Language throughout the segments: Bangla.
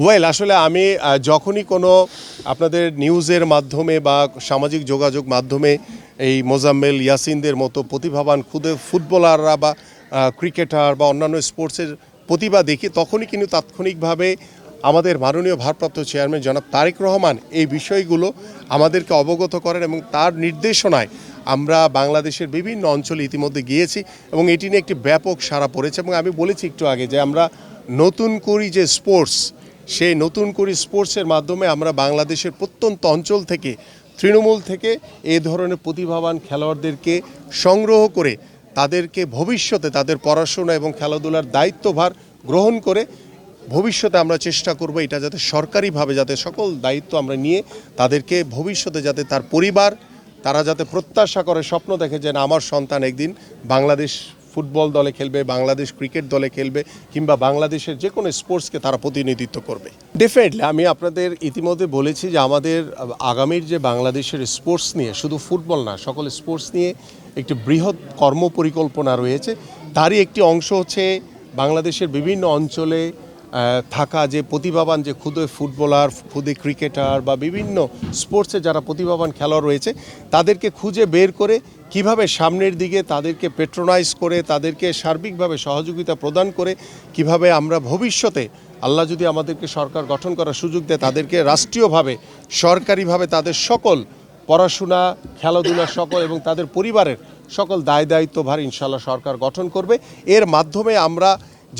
ওয়েল আসলে আমি যখনই কোনো আপনাদের নিউজের মাধ্যমে বা সামাজিক যোগাযোগ মাধ্যমে এই মোজাম্মেল ইয়াসিনদের মতো প্রতিভাবান খুদে ফুটবলাররা বা ক্রিকেটার বা অন্যান্য স্পোর্টসের প্রতিভা দেখি, তখনই কিন্তু তাৎক্ষণিকভাবে আমাদের মাননীয় ভারপ্রাপ্ত চেয়ারম্যান জনাব তারেক রহমান এই বিষয়গুলো আমাদেরকে অবগত করেন এবং তার নির্দেশনায় আমরা বাংলাদেশের বিভিন্ন অঞ্চলে ইতিমধ্যে গিয়েছি এবং এটি নিয়ে একটি ব্যাপক সাড়া পড়েছে এবং আমি বলেছি একটু আগে যে আমরা নতুন করি যে স্পোর্টস সেই নতুন করে স্পোর্টসের মাধ্যমে আমরা বাংলাদেশের প্রত্যন্ত অঞ্চল থেকে, তৃণমূল থেকে এই ধরনের প্রতিভাবান খেলোয়াড়দেরকে সংগ্রহ করে তাদেরকে ভবিষ্যতে তাদের পড়াশোনা এবং খেলাধুলার দায়িত্বভার গ্রহণ করে ভবিষ্যতে আমরা চেষ্টা করব এটা যাতে সরকারিভাবে যাতে সকল দায়িত্ব আমরা নিয়ে তাদেরকে ভবিষ্যতে যাতে তার পরিবার, তারা যাতে প্রত্যাশা করে, স্বপ্ন দেখে যে না আমার সন্তান একদিন বাংলাদেশ ফুটবল দলে খেলবে, বাংলাদেশ ক্রিকেট দলে খেলবে, কিংবা বাংলাদেশের যে কোনো স্পোর্টসকে তারা প্রতিনিধিত্ব করবে। ডেফিনেটলি আমি আপনাদের ইতিমধ্যে বলেছি যে আমাদের আগামীর যে বাংলাদেশের স্পোর্টস নিয়ে, শুধু ফুটবল না, সকল স্পোর্টস নিয়ে একটি বৃহৎ কর্মপরিকল্পনা রয়েছে। তারই একটি অংশ হচ্ছে বাংলাদেশের বিভিন্ন অঞ্চলে থাকা যে প্রতিভাবান যে ক্ষুদে ফুটবলার, ক্ষুদে ক্রিকেটার বা বিভিন্ন স্পোর্টসে যারা প্রতিভাবান খেলোয়াড় রয়েছে, তাদেরকে খুঁজে বের করে কীভাবে সামনের দিকে তাদেরকে পেট্রোনাইজ করে, তাদেরকে সার্বিকভাবে সহযোগিতা প্রদান করে, কীভাবে আমরা ভবিষ্যতে আল্লাহ যদি আমাদেরকে সরকার গঠন করার সুযোগ দেয়, তাদেরকে রাষ্ট্রীয়ভাবে, সরকারিভাবে তাদের সকল পড়াশোনা, খেলাধুলা সকল এবং তাদের পরিবারের সকল দায় দায়িত্বভার ইনশাল্লাহ সরকার গঠন করবে। এর মাধ্যমে আমরা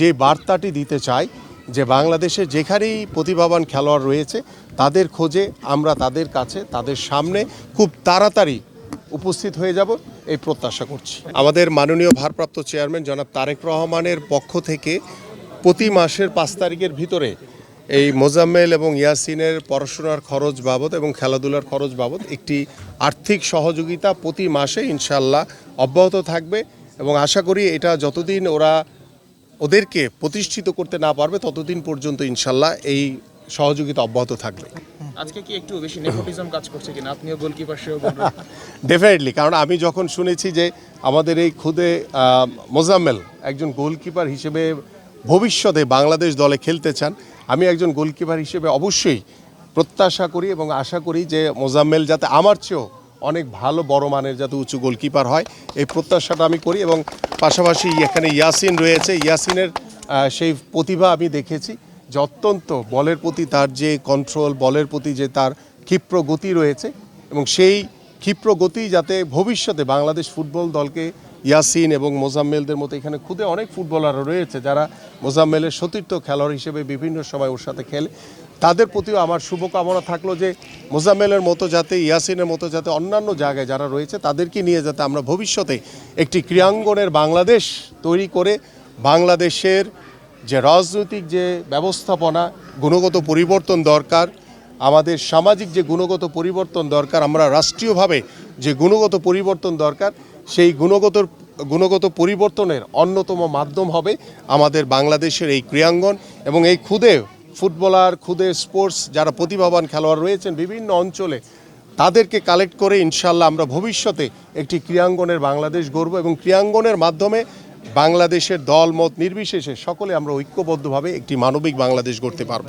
যে বার্তাটি দিতে চাই যে বাংলাদেশে যেখানেই প্রতিভাবান খেলোয়াড় রয়েছে, তাদের খোঁজে আমরা তাদের কাছে, তাদের সামনে খুব তাড়াতাড়ি উপস্থিত হয়ে যাব এই প্রত্যাশা করছি। আমাদের মাননীয় ভারপ্রাপ্ত চেয়ারম্যান জনাব তারেক রহমানের পক্ষ থেকে প্রতি মাসের পাঁচ তারিখের ভিতরে এই মোজাম্মেল এবং ইয়াসিনের পড়াশোনার খরচ বাবদ এবং খেলাধুলার খরচ বাবদ একটি আর্থিক সহযোগিতা প্রতি মাসে ইনশাল্লাহ অব্যাহত থাকবে এবং আশা করি এটা যতদিন ওরা ওদেরকে প্রতিষ্ঠিত করতে না পারবে ততদিন পর্যন্ত ইনশাল্লাহ এই সহযোগিতা অব্যাহত থাকবে। আজকে কি একটু বেশি নেপোটিজম কাজ করছে কিনা? আপনিও গোলকিপার সেও ডেফিনেটলি কারণ আমি যখন শুনেছি যে আমাদের এই খুদে মোজাম্মেল একজন গোলকিপার হিসেবে ভবিষ্যতে বাংলাদেশ দলে খেলতে চান আমি একজন গোলকিপার হিসেবে অবশ্যই প্রত্যাশা করি এবং আশা করি যে মোজাম্মেল যাতে আমার চেয়েও অনেক ভালো বড় মানের যাতে উঁচু গোলকিপার হয়। এই প্রত্যাশাটা আমি করি এবং পাশাপাশি এখানে ইয়াসিন রয়েছে। ইয়াসিনের সেই প্রতিভা আমি দেখেছি যে অত্যন্ত বলের প্রতি তার যে কন্ট্রোল বলের প্রতি যে তার ক্ষিপ্র গতি রয়েছে এবং সেই ক্ষিপ্র গতি যাতে ভবিষ্যতে বাংলাদেশ ফুটবল দলকে ইয়াসিন এবং মোজাম্মেলদের মতো এখানে খুদে অনেক ফুটবলারও রয়েছে যারা মোজাম্মেলের সতীর্থ খেলোয়াড় হিসেবে বিভিন্ন সময় ওর সাথে খেলে। তাদের প্রতিও আমার শুভকামনা থাকল যে মোজাম্মেলের মতো যাতে, ইয়াসিনের মতো যাতে অন্যান্য জায়গায় যারা রয়েছে তাদেরকে নিয়ে যাতে আমরা ভবিষ্যতে একটি ক্রীড়াঙ্গনের বাংলাদেশ তৈরি করে বাংলাদেশের যে রাজনৈতিক যে ব্যবস্থাপনা, গুণগত পরিবর্তন দরকার, আমাদের সামাজিক যে গুণগত পরিবর্তন দরকার, আমরা রাষ্ট্রীয়ভাবে যে গুণগত পরিবর্তন দরকার, সেই গুণগত গুণগত পরিবর্তনের অন্যতম মাধ্যম হবে আমাদের বাংলাদেশের এই ক্রীড়াঙ্গন এবং এই খুদে ফুটবলার, খুদে স্পোর্টস যারা প্রতিভাবান খেলোয়াড় রয়েছেন বিভিন্ন অঞ্চলে, তাদেরকে কালেক্ট করে ইনশাল্লাহ আমরা ভবিষ্যতে একটি ক্রিয়াঙ্গনের বাংলাদেশ গড়ব এবং ক্রিয়াঙ্গনের মাধ্যমে বাংলাদেশের দল মত নির্বিশেষে সকলে আমরা ঐক্যবদ্ধভাবে একটি মানবিক বাংলাদেশ গড়তে পারব।